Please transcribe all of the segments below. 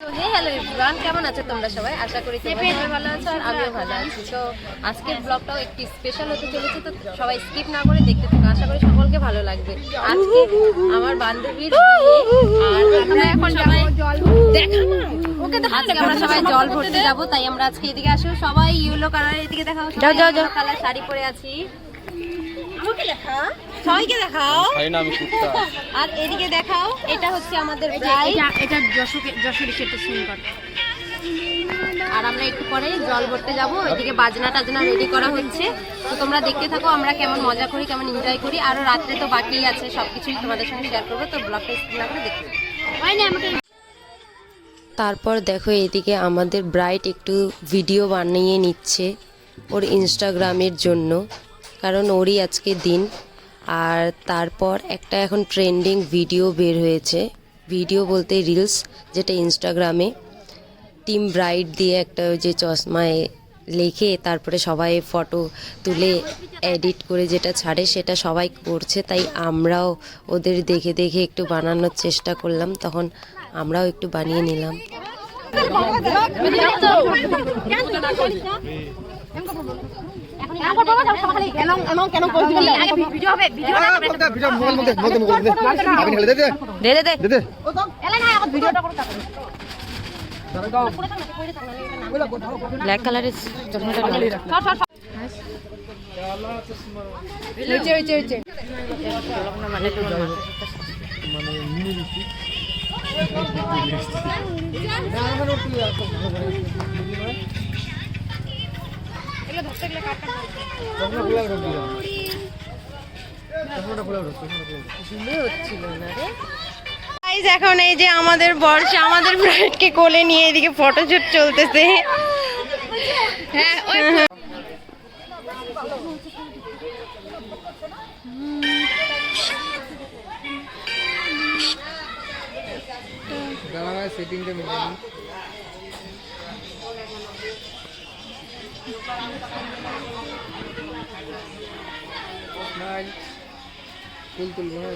তো হে hello everyone কেমন আছো তোমরা সবাই? আশা করি তোমরা সবাই ভালো আছো আর আমিও ভালো আছি। তো আজকের ব্লগটাও একটি স্পেশাল হতে চলেছে তো সবাই স্কিপ না করে দেখতে থাকো। আশা করি সকলকে ভালো লাগবে। আজকে আমার বান্ধবীর আর আমরা এখন সবাই দেখা ওকে দেখা আজকে আমরা সবাই জল ভরতে যাব তাই আমরা আজকে এদিকে আসো। সবাই ইয়েলো কালারের এদিকে দেখাও যাও যাও যাও। কালার শাড়ি পরে আছি। আমাকে দেখা সবাইকে দেখাও। আর এদিকে দেখাও এটা হচ্ছে আমাদের এটা যশোকে যশোরে সেটা সুন্দর। আর আমরা একটু পরে জল ভরতে যাব ওইদিকে বাজনা টাজনা রেডি করা হচ্ছে। তো তোমরা দেখতে থাকো আমরা কেমন মজা করি কেমন এনজয় করি। আরও রাত্রে তো বাকিই আছে সবকিছুই তোমাদের সঙ্গে শেয়ার করব তো ব্লগটা স্ক্রিন করে দেখতে। আমাকে তারপর দেখো এদিকে আমাদের ব্রাইট একটু ভিডিও বানিয়ে নিচ্ছে ওর ইনস্টাগ্রামের জন্য কারণ ওরই আজকে দিন। আর তারপর একটা এখন ট্রেন্ডিং ভিডিও বের হয়েছে। ভিডিও বলতে রিলস যেটা ইনস্টাগ্রামে টিম ব্রাইট দিয়ে একটা ওই যে চশমায় লেখে, তারপরে সবাই ফটো তুলে এডিট করে যেটা ছাড়ে, সেটা সবাই করছে। তাই আমরাও ওদের দেখে দেখে একটু বানানোর চেষ্টা করলাম, তখন আমরাও একটু বানিয়ে নিলাম। ব্ল্যাক কালারের চশমাটা গাইস এখন এই যে আমাদের বর্ষা আমাদের ব্রাইডকে কোলে নিয়ে এদিকে ফটোশুট চলতেছে। হ্যাঁ সেটিংটা ফুল তুলবো হ্যাঁ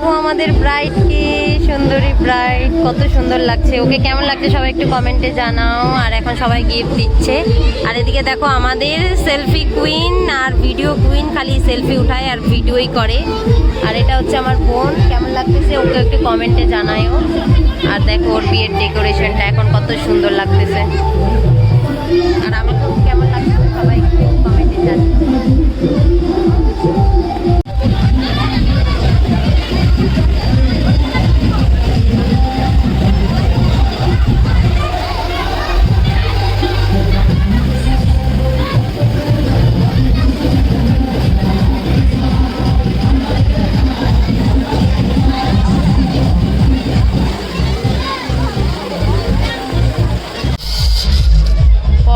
দেখো আমাদের ব্রাইড কি? সুন্দরী ব্রাইড কত সুন্দর লাগছে। ওকে কেমন লাগছে সবাই একটু কমেন্টে জানাও। আর এখন সবাই গিফট দিচ্ছে। আর এদিকে দেখো আমাদের সেলফি কুইন আর ভিডিও কুইন খালি সেলফি উঠায় আর ভিডিওই করে। আর এটা হচ্ছে আমার বোন। কেমন লাগতেছে? ওকে একটু কমেন্টে জানায়ও। আর দেখো ওর বিয়ের ডেকোরেশনটা এখন কত সুন্দর লাগতেছে। আর আমাকে কেমন লাগছে? সবাই একটু কমেন্টে জানাও।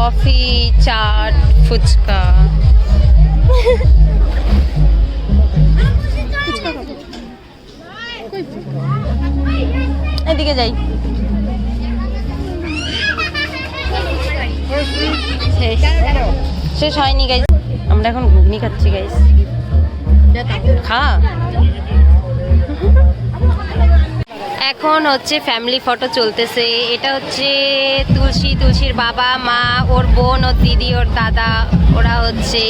কফি চাট ফুচকা। এদিকে যাই। শেষ। হয়নি গাইস আমরা এখন ঘুগনি খাচ্ছি গাইস খা। এখন হচ্ছে ফ্যামিলি ফটো চলতেছে। এটা হচ্ছে তুলসী তুলসীর বাবা মা ওর বোন ওর দিদি ওর দাদা ওরা হচ্ছে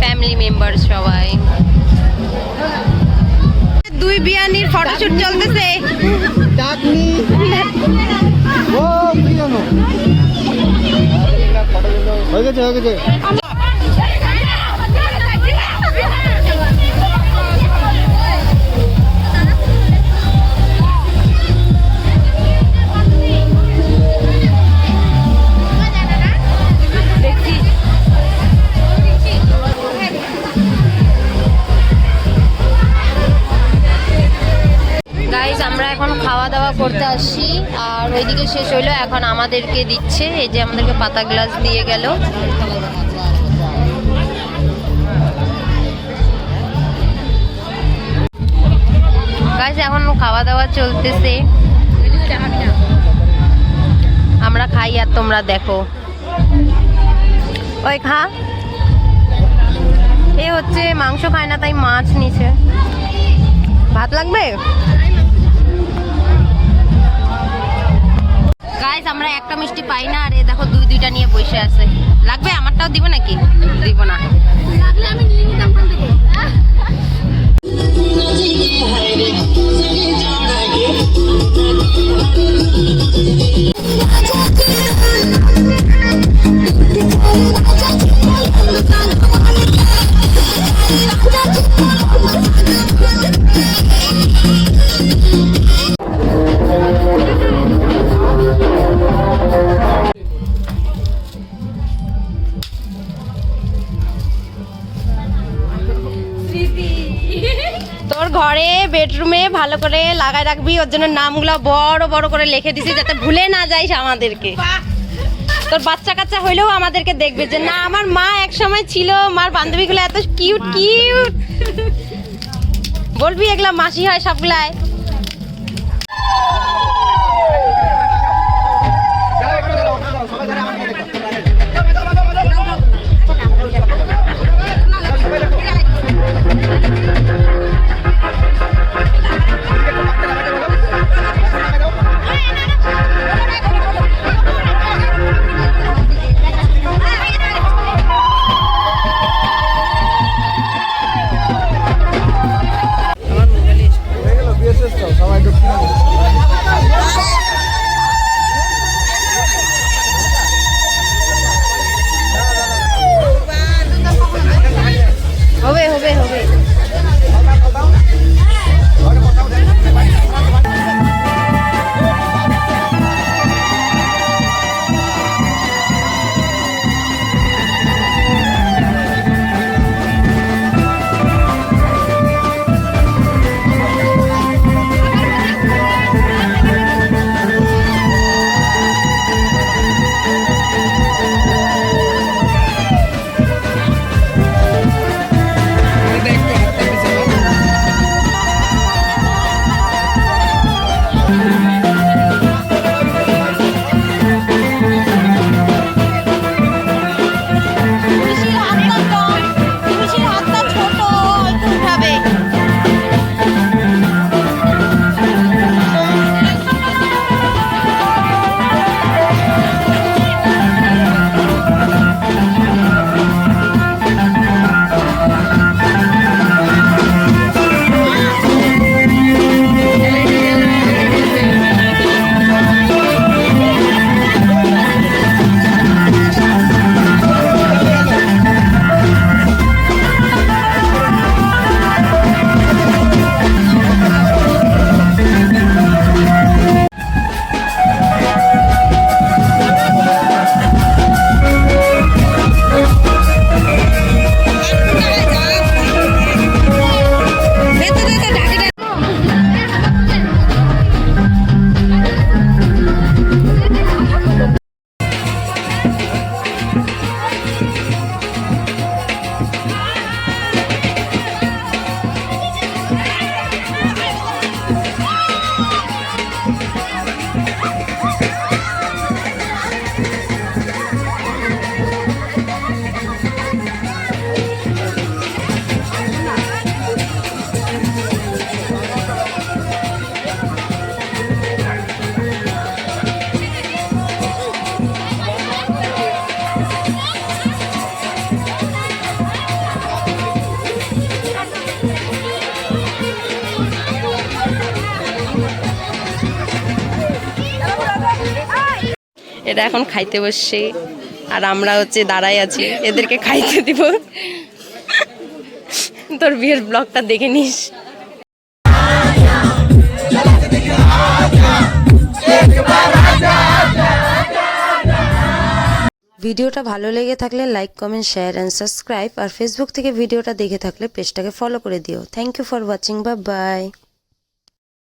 ফ্যামিলি মেম্বার সবাই। দুই বিয়ানির ফটোশুট চলতেছে। ও হয়ে গেছে হয়ে গেছে। গাইজ আমরা এখন খাওয়া দাওয়া করতে আসছি। আর ওইদিকে শেষ হইল, এখন আমাদেরকে দিচ্ছে। এই যে আমাদেরকে পাতা গ্লাস দিয়ে গেল। গাইজ এখন খাওয়া দাওয়া চলতেছে। আমরা খাই আর তোমরা দেখো। ওই খা। এ হচ্ছে মাংস খায় না, তাই মাছ নিছে। ভাত লাগবে? গাইস আমরা একটা মিষ্টি পাই না আরে দেখো দুই দুইটা নিয়ে বসে আছে। লাগবে আমারটাও দিব নাকি? দিব না। লাগলে আমি নিয়ে নিতাম কোন থেকে। তোর ঘরে বেডরুমে ভালো করে লাগায় রাখবি। ওর জন্য নামগুলো বড় বড় করে লিখে দিছি যাতে ভুলে না যাইস আমাদেরকে। তোর বাচ্চা কাচ্চা হইলেও আমাদেরকে দেখবে যে, না, আমার মা এক সময় ছিল, মার বান্ধবীগুলো এত কিউট কিউট বলবি এগুলা মাসি হয় সবগুলাই এরা এখন খাইতে বসছে। আর আমরা হচ্ছে দাঁড়াই আছি, এদেরকে খাইতে দিব। তোর বিয়ের ব্লগটা দেখে নিস। ভিডিওটা ভালো লেগে থাকলে like, comment share and subscribe R Facebook থেকে ভিডিওটা দেখে থাকলে পেজটাকে ফলো করে দিও। থ্যাংক ইউ ফর ওয়াচিং বা বাই